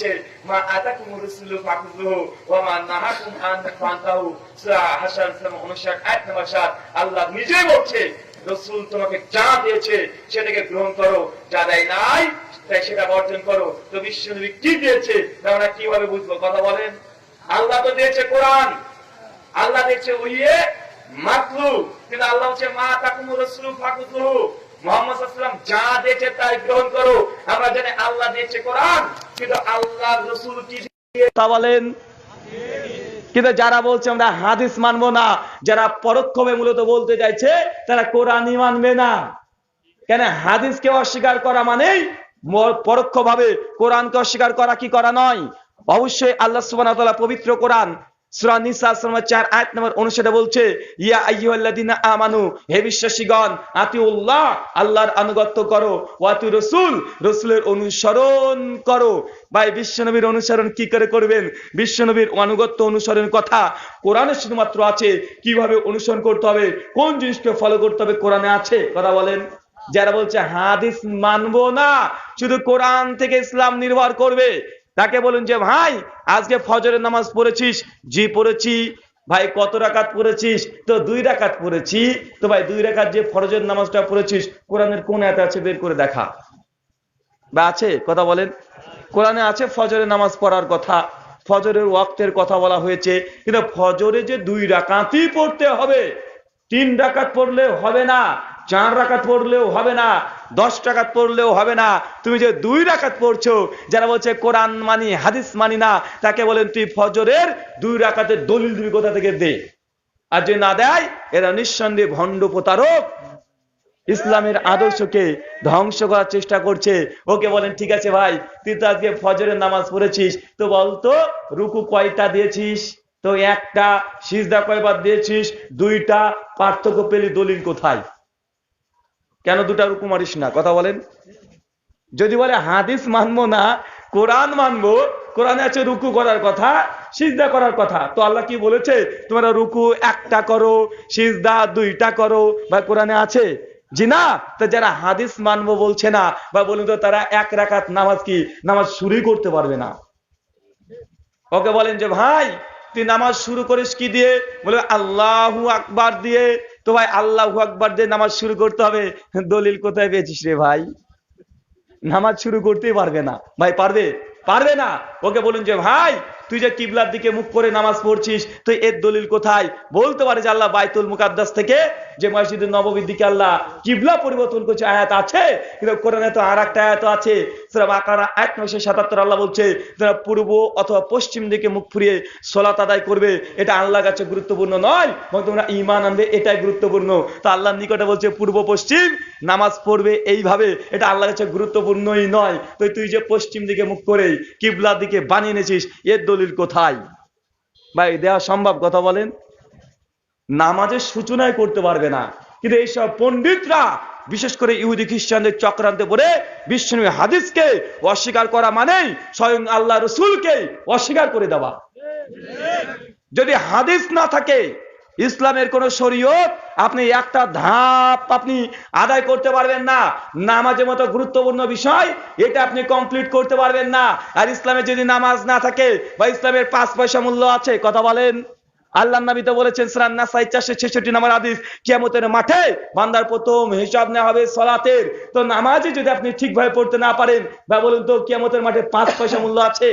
বলছে, মা আতাকুম রাসূলু ফাকুযুহু ওয়া মা নাহাকুম আন ফান্তাহু। সূরা হাসার 59 আয়াত নম্বর 7 আল্লাহ নিজেই বলছে, রসুল তোমাকে যা দিয়েছে সেটাকে গ্রহণ করো। যা দেয় নাই, তাই সেটা বর্জন করো। তো বিশ্বনবী কি দিয়েছে আমরা কীভাবে বুঝব? কথা বলেন। আল্লাহ তো দিয়েছে কোরআন। আল্লাহ দিয়েছে ওইয়ে মাতলু। কিন্তু আল্লাহ হচ্ছে মা তাকুমু রসুল ফাকুতুহু মোহাম্মদ যা দিয়েছে তাই গ্রহণ করো। আমরা জানি আল্লাহ দিয়েছে কোরআন। কিন্তু যারা বলছে আমরা হাদিস মানবো না, যারা পরোক্ষভাবে মূলত বলতে চাইছে, তারা কোরআনই মানবে না। কেন? হাদিস কে অস্বীকার করা মানে পরোক্ষ ভাবে কোরআনকে অস্বীকার করা কি করা নয়? অবশ্যই আল্লাহ সুবান পবিত্র কোরআন সূরা নিসা সূরা 4 আয়াত নম্বর 59 বলছে, ইয়া আইয়ুহাল্লাযিনা আমানু, হে বিশ্বাসীগণ, আতিউল্লাহ, আল্লাহর আনুগত্য করো রাসূল রাসূলের অনুসরণ করো। ভাই, বিশ্বনবীর অনুসরণ কি করে করবেন? বিশ্বনবীর আনুগত্য অনুসরণের কথা কোরআনে শুধুমাত্র আছে। কীভাবে অনুসরণ করতে হবে? কোন জিনিসকে ফলো করতে হবে? কোরআনে আছে? কথা বলেন। যারা বলছে, হাদিস মানবো না, শুধু কোরআন থেকে ইসলাম নির্ভর করবে। তাকে বলুন যে, ভাই, আজকে ফজরের নামাজ পড়েছিস? জি, পড়েছি। ভাই, কত রাকাত পড়েছিস? তো দুই রাকাত পড়েছি। তো ভাই, দুই রাকাত যে ফরজের নামাজটা পড়েছিস, কোরআনের কোন এত আছে বের করে দেখা। বা আছে? কথা বলেন। কোরআনে আছে ফজরের নামাজ পড়ার কথা। ফজরের ওয়াক্তের কথা বলা হয়েছে। কিন্তু ফজরে যে দুই রাকাতই পড়তে হবে, তিন রাকাত পড়লে হবে না। চার রাকাত পড়লেও হবে না, দশ টাকাত পড়লেও হবে না। তুমি যে দুই রাকাত পড়ছো, যারা বলছে কোরআন মানি, হাদিস মানি না, তাকে বলেন তুই ফজরের দুই রাকাতের দলিল দুই কোথা থেকে দে? আর যে না দেয়, এরা নিঃসন্দেহে ভণ্ড প্রতারক। ইসলামের আদর্শকে ধ্বংস করার চেষ্টা করছে। ওকে বলেন, ঠিক আছে ভাই, তুই তো আজকে ফজরের নামাজ পড়েছিস, তো বলতো, রুকু কয়টা দিয়েছিস? তো একটা সিজদা কয়বার দিয়েছিস? দুইটা পার্থক্য পেলি দলিল কোথায়? কেন দুটা রুকু মারিস না? কথা বলেন। যদি বলে হাদিস মানবো না, কোরআন মানবো, কোরআনে আছে রুকু করার কথা, সিজদা করার কথা। তো আল্লাহ কি বলেছে? তোমরা রুকু একটা করো, সিজদা দুইটা করো। বা কোরআনে আছে? জি না? তো যারা হাদিস মানবো বলছে না বা বলুন তো তারা এক রাকাত নামাজ কি? নামাজ শুরুই করতে পারবে না। ওকে বলেন যে, ভাই, তুই নামাজ শুরু করিস কি দিয়ে? বলে, আল্লাহু আকবার দিয়ে। তো ভাই, আল্লাহ আকবার দিয়ে নামাজ শুরু করতে হবে। দলিল কোথায় পেয়েছিস রে ভাই? নামাজ শুরু করতেই পারবে না। ভাই, পারবে? পারবে না? ওকে বলুন যে, ভাই তুই যে কিবলার দিকে মুখ করে নামাজ পড়ছিস, তুই এর দলিল কোথায়? বলতে পারে যে আল্লাহ বাইতুল মুকাদ্দাস থেকে যে মসজিদুল নববীর দিকে আল্লাহ কিবলা পরিবর্তন করছে, আয়াত আছে? কিন্তু কোরআনে তো আর একটা আয়াত আছে সেটা বাকারা, এক নয়শো সাতাত্তর আল্লাহ বলছে, যারা পূর্ব অথবা পশ্চিম দিকে মুখ ফুরিয়ে সলাত আদায় করবে, এটা আল্লাহ কাছে গুরুত্বপূর্ণ নয় এবং তোমরা ইমান আনবে, এটাই গুরুত্বপূর্ণ। তো আল্লাহর নিকটে বলছে, পূর্ব পশ্চিম, নামাজ পড়বে এইভাবে, এটা আল্লাহর কাছে গুরুত্বপূর্ণই নয়। তো তুই যে পশ্চিম দিকে মুখ করে কিবলার দিকে বানিয়ে এনেছিস, এর দলিল কোথায়? ভাই দেওয়া সম্ভব কথা বলেন। নামাজের সূচনায় করতে পারবে না। কিন্তু এইসব পণ্ডিতরা, বিশেষ করে ইহুদি, খ্রিস্টানদের চক্রান্তে পড়ে বিষ্ণু হাদিসকে অস্বীকার করা মানেই স্বয়ং আল্লাহ রসুলকে অস্বীকার করে দেওয়া। যদি হাদিস না থাকে ইসলামের কোন শরীয়ত আপনি একটা ধাপ আপনি আদায় করতে পারবেন না। নামাজের মতো গুরুত্বপূর্ণ বিষয়, এটা আপনি কমপ্লিট করতে পারবেন না। আর ইসলামে যদি নামাজ না থাকে বা ইসলামের পাঁচ পয়সা মূল্য আছে, কথা বলেন। আল্লাহ নবী তো বলেছেন, সূরা নাসাই 466 নম্বর হাদিস, কিয়ামতের মাঠে বান্দার প্রথম হিসাব নেওয়া হবে সলাতের। তো নামাজে যদি আপনি ঠিকভাবে পড়তে না পারেন, বা বলুন তো কিয়ামতের মাঠে পাঁচ পয়সা মূল্য আছে?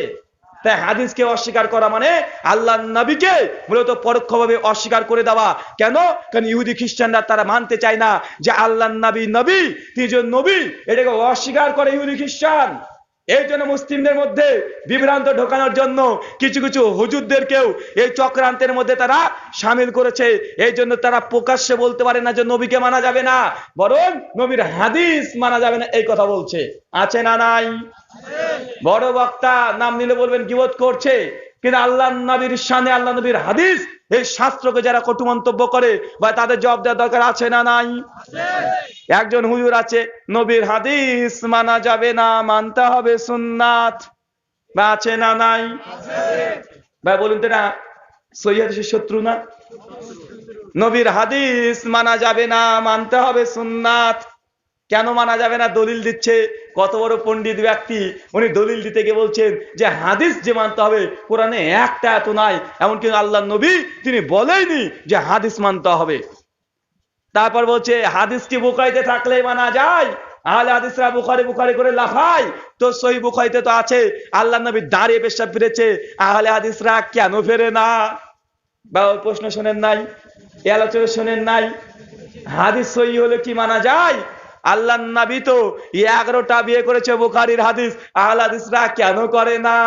তাই হাদিসকে অস্বীকার করা মানে আল্লাহ নবীকে মূলত পরোক্ষভাবে অস্বীকার করে দেওয়া। কেন? কারণ ইহুদি খ্রিস্টানরা তারা মানতে চায় না যে আল্লাহ নবী নবী, তিনি যে নবী, এটাকে অস্বীকার করে ইহুদি খ্রিস্টান। এই জন্য মুসলিমদের মধ্যে বিভ্রান্ত ঢোকানোর জন্য কিছু কিছু হুজুরদেরকেও এই চক্রান্তের মধ্যে তারা সামিল করেছে। এই জন্য তারা প্রকাশ্যে বলতে পারে না যে নবীকে মানা যাবে না, বরং নবীর হাদিস মানা যাবে না, এই কথা বলছে। আছে না নাই? বড় বক্তা নাম নিলে বলবেন গিবত করছে। কিন্তু আল্লাহ নবীর শানে আল্লাহ নবীর হাদিস এই শাস্ত্রকে যারা কটু মন্তব্য করে বা তাদের জবাব দেওয়ার দরকার আছে না নাই? একজন হুজুর আছে নবীর হাদিস মানা যাবে না মানতে হবে সুন্নাত। বা আছে না নাই? ভাই বলুন তো না সৈয়াদের শত্রু না? নবীর হাদিস মানা যাবে না মানতে হবে সুন্নাত। কেন মানা যাবে না? দলিল দিচ্ছে কত বড় পণ্ডিত ব্যক্তি, উনি দলিল দিতে গিয়ে বলছেন যে হাদিস যে মানতে হবে, কোরআনে একটা এত নাই, এমনকি আল্লাহ নবী তিনি বলেইনি যে হাদিস মানতে হবে। তারপর বলছে হাদিস কি বুখারিতে থাকলে মানা যায়। আহলে হাদিসরা বুখারি বুখারি করে লাফায় তো সহি বুখারিতে তো আছে আল্লাহ নবী দাঁড়িয়ে পেশাব ফিরেছে, আহলে হাদিসরা কেন ফেরে না? বা প্রশ্ন শোনেন নাই, এ আলোচনা শোনেন নাই। হাদিস সহি হলে কি মানা যায়? আল্লাহ নাবি তো এগারোটা বিয়ে করেছে বুখারির হাদিস। আহলে হাদিসরা কেন করে না?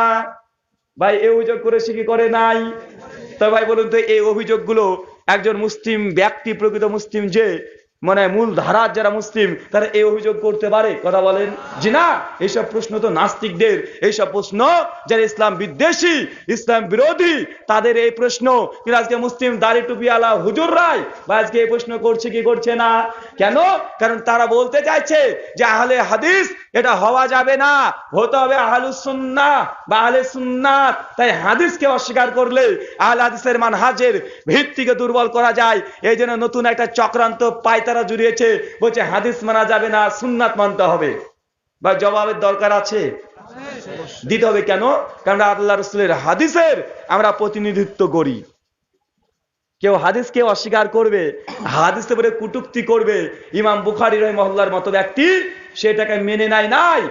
ভাই এ অভিযোগ করেছে কি করে নাই? তো ভাই বলুন তো, এই অভিযোগগুলো একজন মুসলিম, ব্যক্তি, প্রকৃত মুসলিম যে মানে মূল ধারার যারা মুসলিম, তারা এই অভিযোগ করতে পারে। কথা বলেন। জি না, এইসব প্রশ্ন তো নাস্তিকদের। এইসব প্রশ্ন যারা ইসলাম বিদ্বেষী, ইসলাম বিরোধী, তাদের এই প্রশ্ন। আজকে মুসলিম দাড়ি টুপি আলা হুজুর রায়, বা আজকে এই প্রশ্ন করছে কি করছে না? কেন? কারণ তারা বলতে চাইছে যে আহলে হাদিস, এটা হওয়া যাবে না। হতে হবে আহলুস সুন্নাহ বা আহলে সুন্নাত। তাই হাদিসকে অস্বীকার করলে আহলে হাদিসের মানহাজের ভিত্তিকে দুর্বল করা যায়। এই জন্য নতুন একটা চক্রান্ত পায়তারা জুড়িয়েছে, বলছে হাদিস মানা যাবে না, সুন্নাত মানতে হবে। বা জবাবের দরকার আছে? দিতে হবে কেন? কারণ আল্লাহ রসুলের হাদিসের আমরা প্রতিনিধিত্ব করি। কেউ হাদিস কে অস্বীকার করবে, হাদিসের উপরে কুটুক্তি করবে। ইমাম বুখারি রহমহল্লার মতো ব্যক্তি, সেটাকে মেনে নেয় নাই।